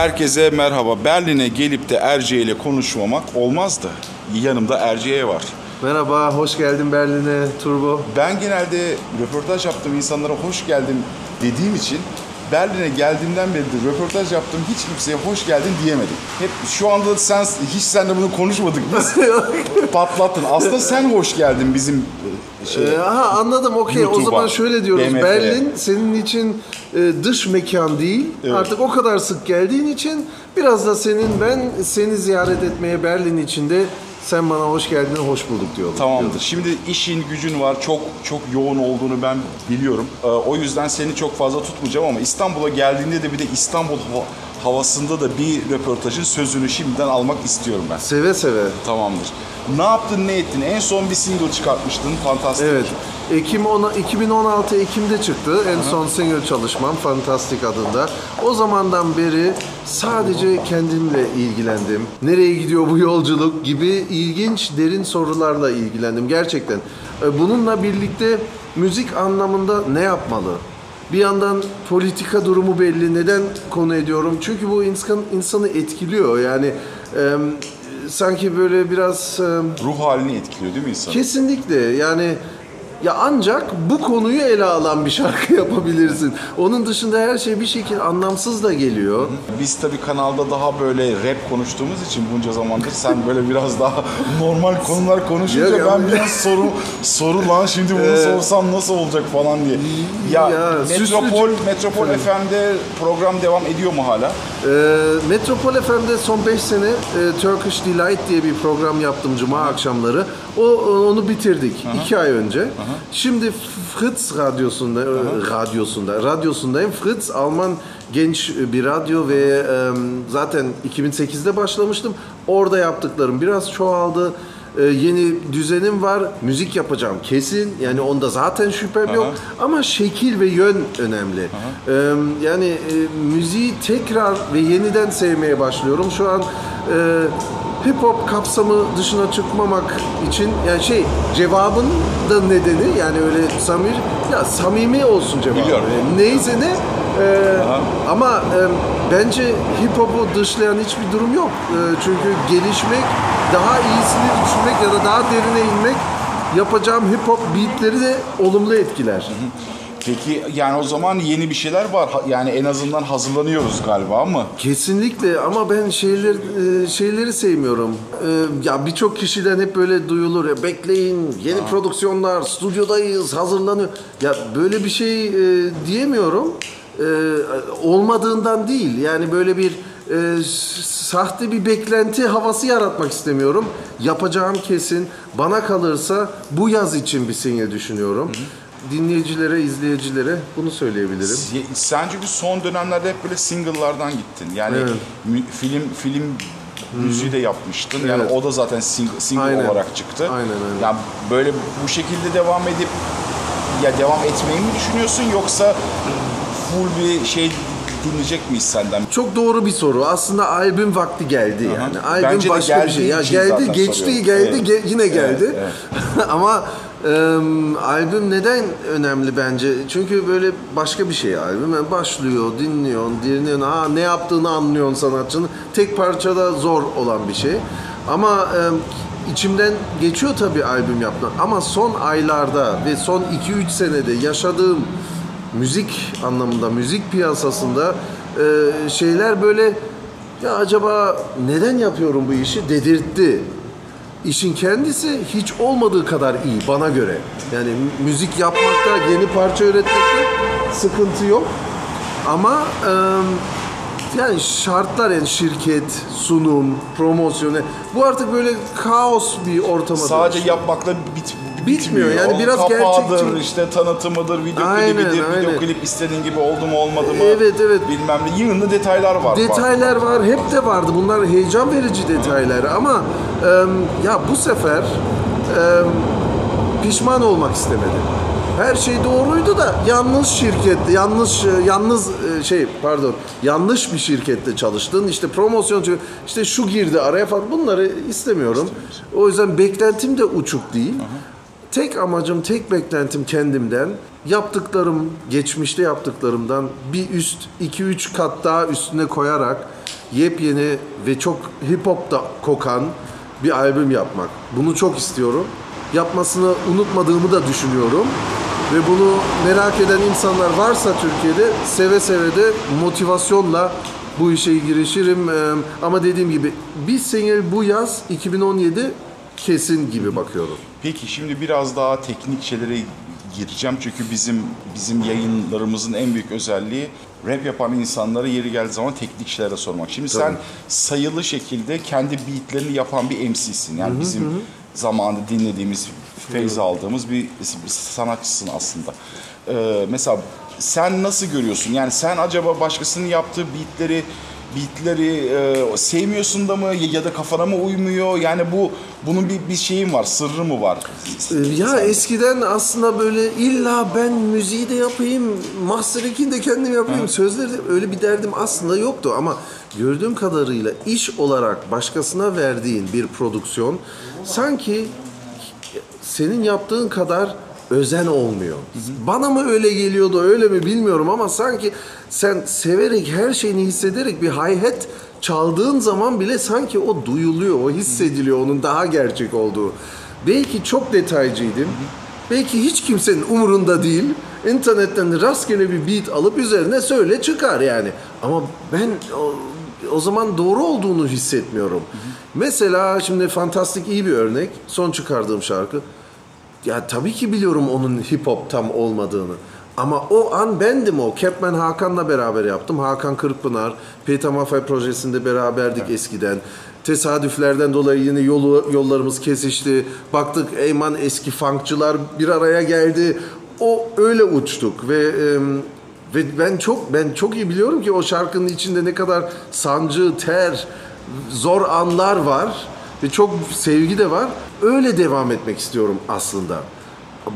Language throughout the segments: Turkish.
Herkese merhaba. Berlin'e gelip de Erce ile konuşmamak olmazdı. Yanımda Erce'ye var. Merhaba, hoş geldin Berlin'e Turbo. Ben genelde röportaj yaptığım insanlara hoş geldin dediğim için Berlin'e geldiğimden beridir röportaj yaptığım hiç kimseye hoş geldin diyemedim. Hep şu anda sen hiç seninle bunu konuşmadık biz. Patlattın. Aslında sen hoş geldin bizim şey. Ee, aha anladım, okey. O zaman şöyle diyoruz. BMF'ye. Berlin senin için e, dış mekan değil. Evet. Artık o kadar sık geldiğin için biraz da senin ben seni ziyaret etmeye Berlin içinde sen bana hoş geldin, hoş bulduk diyorum. Tamamdır. Şimdi işin gücün var. Çok çok yoğun olduğunu ben biliyorum. Ee, o yüzden seni çok fazla tutmayacağım ama İstanbul'a geldiğinde de bir de İstanbul hava- havasında da bir röportajın sözünü şimdiden almak istiyorum ben. Seve seve. Tamamdır. Ne yaptın, ne ettin? En son bir single çıkartmıştın. Fantastik. Evet. Ekim ona- 2016 Ekim'de çıktı. En son single çalışmam Fantastik adında. O zamandan beri sadece kendimle ilgilendim. Nereye gidiyor bu yolculuk gibi ilginç derin sorularla ilgilendim gerçekten. E, Bununla birlikte müzik anlamında ne yapmalı? Bir yandan politika durumu belli. Neden konu ediyorum? Çünkü bu insan insanı etkiliyor. Yani e, sanki böyle biraz e, Ruh halini etkiliyor değil mi insan? Kesinlikle yani ya ancak bu konuyu ele alan bir şarkı yapabilirsin. Onun dışında her şey bir şekilde anlamsız da geliyor. Biz tabii kanalda daha böyle rap konuştuğumuz için bunca zamandır sen böyle biraz daha normal konular konuşunca Ya, ben biraz soru soru lan şimdi bunu sorsam nasıl olacak falan diye. Ya, Ya, Metropol Metropol FM'de program devam ediyor mu hala? Ee, Metropol FM'de son 5 sene e, Turkish Delight diye bir program yaptım cuma akşamları. O onu bitirdik 2 ay önce. Şimdi Fritz radyosunda e, radyosunda radyosundayım. Fritz Alman genç bir radyo ve e, zaten 2008'de başlamıştım. Orada yaptıklarım biraz çoğaldı. E, yeni düzenim var. Müzik yapacağım kesin. Yani onda zaten şüphem yok. Ama şekil ve yön önemli. E, yani e, müziği tekrar ve yeniden sevmeye başlıyorum. Şu an e, hip hop kapsamı dışına çıkmamak için yani şey cevabın da nedeni yani öyle samir ya samimi olsun cevabı. Biliyorum. E, Neyse ne e, ama e, bence hip hop'u dışlayan hiçbir durum yok. E, çünkü gelişmek, daha iyisini düşünmek ya da daha derine inmek yapacağım hip hop beatleri de olumlu etkiler. Peki yani o zaman yeni bir şeyler var. Ha- Yani en azından hazırlanıyoruz galiba ama Kesinlikle ama ben şeyler e, şeyleri sevmiyorum. E, Ya birçok kişiden hep böyle duyulur ya bekleyin yeni prodüksiyonlar stüdyodayız hazırlanıyor. Ya böyle bir şey e, diyemiyorum. Olmadığından değil. Yani böyle bir e, sahte bir beklenti havası yaratmak istemiyorum. Yapacağım kesin. Bana kalırsa bu yaz için bir single düşünüyorum. Dinleyicilere, izleyicilere bunu söyleyebilirim. Se- sen çünkü son dönemlerde hep böyle single'lardan gittin. Yani Evet. film film müziği de yapmıştın. Yani Evet. o da zaten sing- single Aynen. olarak çıktı. Aynen, aynen. Yani böyle bu şekilde devam edip ya devam etmeyi mi düşünüyorsun yoksa full bir şey dinleyecek miyiz senden? Çok doğru bir soru. Aslında albüm vakti geldi yani. Albüm Bence başka bir şey. Ya geldi, geçti, soruyorum. geldi, Evet. ge- yine geldi. Evet, Ama e, albüm neden önemli bence? Çünkü böyle başka bir şey albüm. Yani başlıyor, dinliyorsun, dinliyorsun. Ha ne yaptığını anlıyorsun sanatçının. Tek parçada zor olan bir şey. Ama e, içimden geçiyor tabii albüm yapmak. Ama son aylarda ve son 2-3 senede yaşadığım müzik anlamında, müzik piyasasında e, şeyler böyle ya acaba neden yapıyorum bu işi dedirtti. İşin kendisi hiç olmadığı kadar iyi bana göre. Yani mü- müzik yapmakta, yeni parça üretmekte sıkıntı yok. Ama e, yani şartlar yani şirket, sunum, promosyonu bu artık böyle kaos bir ortama Sadece dönüştü. yapmakla bit Bitmiyor. Yani biraz kapağıdır, gerçekçi- işte tanıtımıdır, video Aynen, klibidir, video aynen. klip istediğin gibi oldu mu olmadı mı? Evet, evet. Bilmem ne. Yığınlı detaylar var. Detaylar var, hep de vardı. Bunlar heyecan verici detaylar ama e, ya bu sefer e, pişman olmak istemedim. Her şey doğruydu da yanlış şirkette, yanlış e, yalnız e, şey pardon, yanlış bir şirkette çalıştın. İşte promosyon işte şu girdi araya falan bunları istemiyorum. O yüzden beklentim de uçuk değil. Tek amacım, tek beklentim kendimden yaptıklarım, geçmişte yaptıklarımdan bir üst, iki üç kat daha üstüne koyarak yepyeni ve çok hip hop da kokan bir albüm yapmak. Bunu çok istiyorum. Yapmasını unutmadığımı da düşünüyorum. Ve bunu merak eden insanlar varsa Türkiye'de seve seve de motivasyonla bu işe girişirim. Ama dediğim gibi bir single bu yaz 2017 kesin gibi bakıyorum. Peki şimdi biraz daha teknik şeylere gireceğim çünkü bizim bizim yayınlarımızın en büyük özelliği rap yapan insanlara yeri geldiği zaman teknik şeylere sormak. Şimdi sen sayılı şekilde kendi beatlerini yapan bir MC'sin. Yani bizim zamanında dinlediğimiz, feyz aldığımız bir, bir sanatçısın aslında. Ee, mesela sen nasıl görüyorsun? Yani sen acaba başkasının yaptığı beatleri beatleri e, sevmiyorsun da mı ya da kafana mı uymuyor? Yani bu bunun bir bir şeyin var, sırrı mı var? Ee, Ya eskiden aslında böyle illa ben müziği de yapayım, mastering'i de kendim yapayım, sözleri de öyle bir derdim aslında yoktu ama gördüğüm kadarıyla iş olarak başkasına verdiğin bir prodüksiyon sanki senin yaptığın kadar özen olmuyor. Bana mı öyle geliyordu öyle mi bilmiyorum ama sanki sen severek her şeyini hissederek bir hi-hat çaldığın zaman bile sanki o duyuluyor, o hissediliyor onun daha gerçek olduğu. Belki çok detaycıydım. Belki hiç kimsenin umurunda değil. İnternetten rastgele bir beat alıp üzerine söyle çıkar yani. Ama ben o, o zaman doğru olduğunu hissetmiyorum. Mesela şimdi fantastik iyi bir örnek. Son çıkardığım şarkı. Ya tabii ki biliyorum onun hip hop tam olmadığını. Ama o an bendim o. Capman Hakan'la beraber yaptım. Hakan Kırkpınar, Peyta Mafay projesinde beraberdik eskiden. Tesadüflerden dolayı yine yolu, yollarımız kesişti. Baktık Eyman eski funkçılar bir araya geldi. O öyle uçtuk ve em, ve ben çok ben çok iyi biliyorum ki o şarkının içinde ne kadar sancı, ter, zor anlar var ve çok sevgi de var. Öyle devam etmek istiyorum aslında.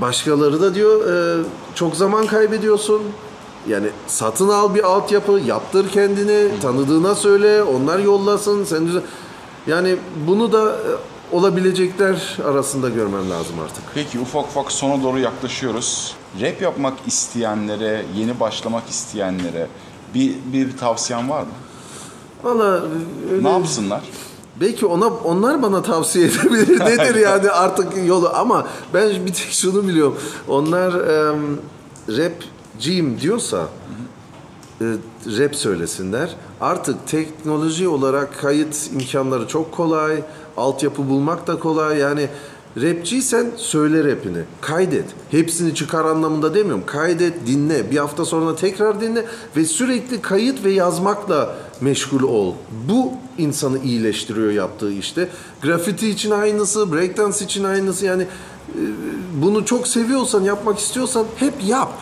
Başkaları da diyor e, çok zaman kaybediyorsun. Yani satın al bir altyapı, yaptır kendini, tanıdığına söyle, onlar yollasın. Sen yani bunu da e, olabilecekler arasında görmem lazım artık. Peki ufak ufak sona doğru yaklaşıyoruz. Rap yapmak isteyenlere, yeni başlamak isteyenlere bir bir tavsiyen var mı? Valla öyle... Ne yapsınlar? Belki ona onlar bana tavsiye edebilir. Nedir yani artık yolu ama ben bir tek şunu biliyorum. Onlar em, rapciyim diyorsa e, rap söylesinler. Artık teknoloji olarak kayıt imkanları çok kolay. Altyapı bulmak da kolay. Yani rapçiysen söyle rapini. Kaydet. Hepsini çıkar anlamında demiyorum. Kaydet, dinle. Bir hafta sonra tekrar dinle ve sürekli kayıt ve yazmakla meşgul ol. Bu insanı iyileştiriyor yaptığı işte. Grafiti için aynısı, breakdance için aynısı. Yani e, bunu çok seviyorsan, yapmak istiyorsan hep yap.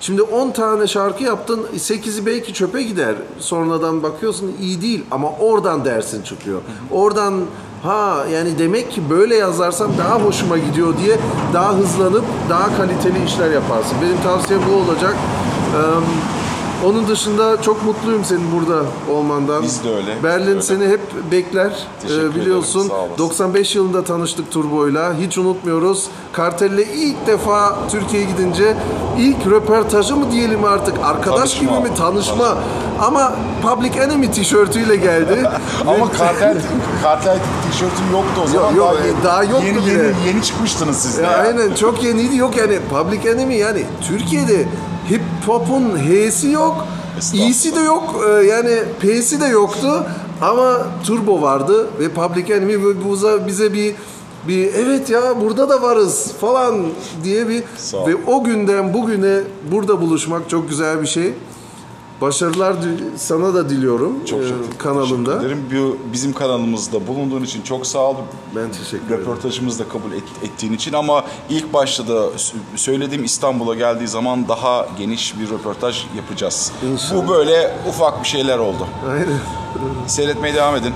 Şimdi 10 tane şarkı yaptın, 8'i belki çöpe gider. Sonradan bakıyorsun iyi değil ama oradan dersin çıkıyor. Oradan ha yani demek ki böyle yazarsam daha hoşuma gidiyor diye daha hızlanıp daha kaliteli işler yaparsın. Benim tavsiyem bu olacak. Ee, onun dışında çok mutluyum senin burada olmandan. Biz de öyle, Berlin de seni hep bekler. Teşekkür Ee, biliyorsun ederim, sağ olasın. 95 yılında tanıştık Turbo'yla. Hiç unutmuyoruz. Kartel'le ilk defa Türkiye'ye gidince ilk röportajı mı diyelim artık arkadaş Tanışma. gibi mi tanışma. Ama Public Enemy tişörtüyle geldi. Ama kartel kartel tişörtüm yoktu o zaman. yok, daha, daha yoktu yeni, bile. Yeni, yeni çıkmıştınız siz de. Ya ya. aynen çok yeniydi yok yani Public Enemy yani Türkiye'de hip hop'un H'si yok. İ'si de yok e, yani P'si de yoktu ama Turbo vardı ve Public Enemy bize bir bir evet ya burada da varız falan diye bir ve o günden bugüne burada buluşmak çok güzel bir şey. Başarılar sana da diliyorum Çok e, çok kanalında. teşekkür ederim. Bizim kanalımızda bulunduğun için çok sağ ol. Ben teşekkür ederim. Röportajımızı da kabul et- ettiğin için ama ilk başta da söylediğim İstanbul'a geldiği zaman daha geniş bir röportaj yapacağız. İnşallah. Bu böyle ufak bir şeyler oldu. Aynen. Seyretmeye devam edin.